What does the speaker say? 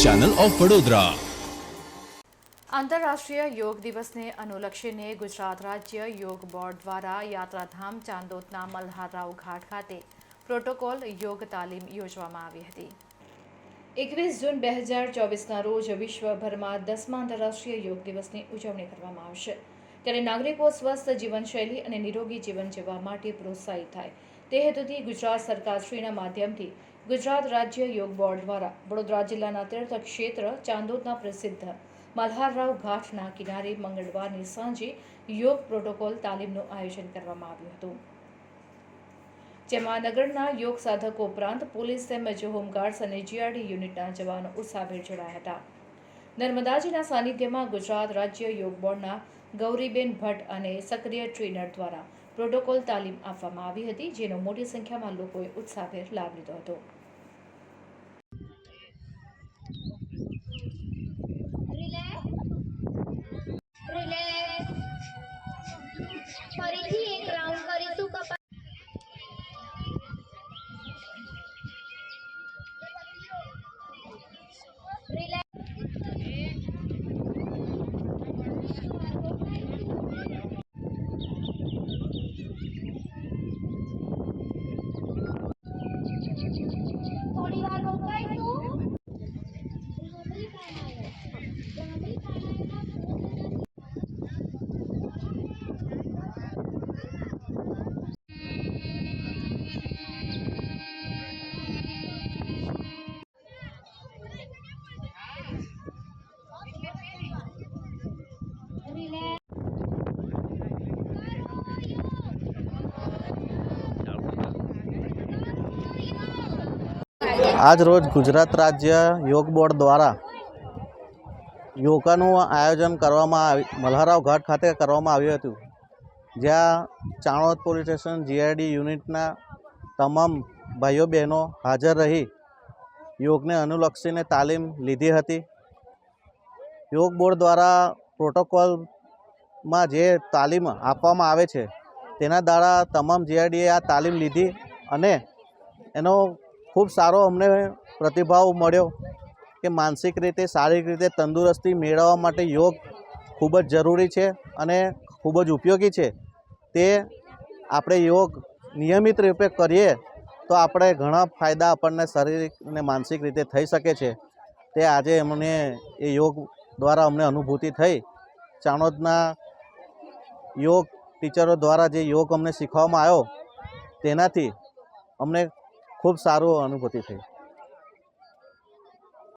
Channel of Vadodara. આંતરરાષ્ટ્રીય યોગ દિવસને અનુલક્ષીને ગુજરાત રાજ્ય યોગ બોર્ડ દ્વારા યાત્રાધામ ચાંદોદના મલ્હારરાવ ઘાટ ખાતે પ્રોટોકોલ યોગ તાલીમ યોજવામાં આવી હતી. એકવીસ જૂન બે હજાર ચોવીસના રોજ વિશ્વભરમાં દસમા આંતરરાષ્ટ્રીય યોગ દિવસની ઉજવણી કરવામાં આવશે. ત્યારે નાગરિકો સ્વસ્થ જીવનશૈલી અને નિરોગી જીવન જીવવા માટે પ્રોત્સાહિત થાય. તે હેતુથી ગુજરાત સરકારશ્રીના માધ્યમથી ગુજરાત રાજ્ય યોગ બોર્ડ દ્વારા વડોદરા જિલ્લાના તીર્થ ક્ષેત્ર ચાંદોદના પ્રસિદ્ધ મલ્હારરાવ ઘાટના કિનારે મંગળવારની સાંજે યોગ પ્રોટોકોલ તાલીમનું આયોજન કરવામાં આવ્યું હતું. જેમાં નગરના યોગ સાધકો ઉપરાંત પોલીસ તેમજ હોમગાર્ડ્સ અને જીઆરડી યુનિટના જવાનો ઉત્સાહભેર જોડાયા હતા. નર્મદાજીના સાનિધ્યમાં ગુજરાત રાજ્ય યોગ બોર્ડના ગૌરીબેન ભટ્ટ અને સક્રિય ટ્રેનર દ્વારા પ્રોટોકોલ તાલીમ આપવામાં આવી હતી જેનો મોટી સંખ્યામાં લોકોએ ઉત્સાહભેર લાભ લીધો હતો. ફરીથી. આજ રોજ ગુજરાત રાજ્ય યોગ બોર્ડ દ્વારા યોગાનું આયોજન કરવામાં આવી, મલ્હારાવ ઘાટ ખાતે કરવામાં આવ્યું હતું, જ્યાં ચાણોદ પોલીસ સ્ટેશન જીઆઈડી યુનિટના તમામ ભાઈઓ બહેનો હાજર રહી યોગને અનુલક્ષીને તાલીમ લીધી હતી. યોગ બોર્ડ દ્વારા પ્રોટોકોલમાં જે તાલીમ આપવામાં આવે છે, તેના દ્વારા તમામ જીઆઈડીએ આ તાલીમ લીધી અને એનો ખૂબ સારો અમને પ્રતિભાવ મળ્યો. કે માનસિક રીતે, શારીરિક રીતે તંદુરસ્તી મેળવવા માટે યોગ ખૂબ જ જરૂરી છે અને ખૂબ જ ઉપયોગી છે. તે આપણે યોગ નિયમિત રૂપે કરીએ તો આપણે ઘણા ફાયદા આપણને શારીરિક અને માનસિક રીતે થઈ શકે છે. તે આજે અમને એ યોગ દ્વારા અમને અનુભૂતિ થઈ. ચાણોદના યોગ ટીચરો દ્વારા જે યોગ અમને શીખવામાં આવ્યો, તેનાથી અમને ખૂબ સારું અનુભૂતિ થઈ.